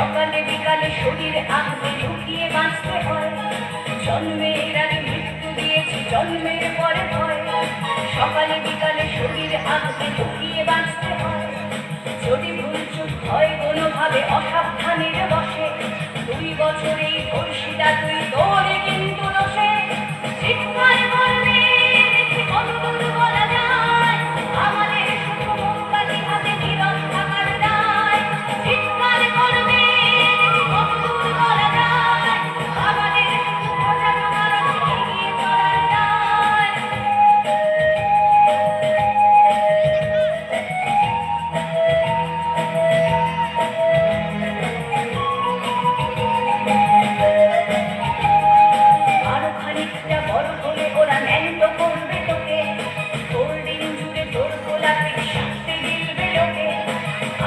সকালে বিকালে শরীর আগুনে ঢুকিয়ে বাঁচতে হয়। জন্মের আগে মৃত্যু দিয়েছি, জন্মের পরে ভয়। সকালে বিকালে শরীর আগুনে ঢুকিয়ে বাঁচতে হয়। যদি ভুল ভুলচুক হয়, কোনোভাবে অসাবধানের বসে দুই বছরেই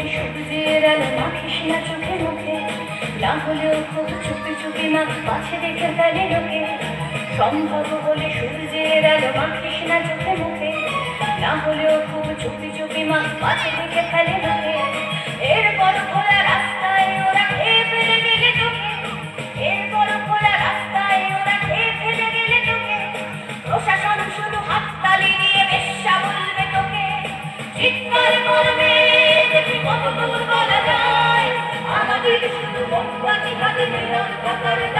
মনে সুখ দিয়ে গেল মাখিস চোখে মুখে। না হলেও খুব চুপি চুপি মা, পাছে দেখে ফেলে লোকে। সম্ভব বলে সূর্যের গেল মাখিস না চোখে মুখে। না হলেও খুব চুপি চুপি মা, পাছে দেখে ফেলে লোকে। এরপর Gracias.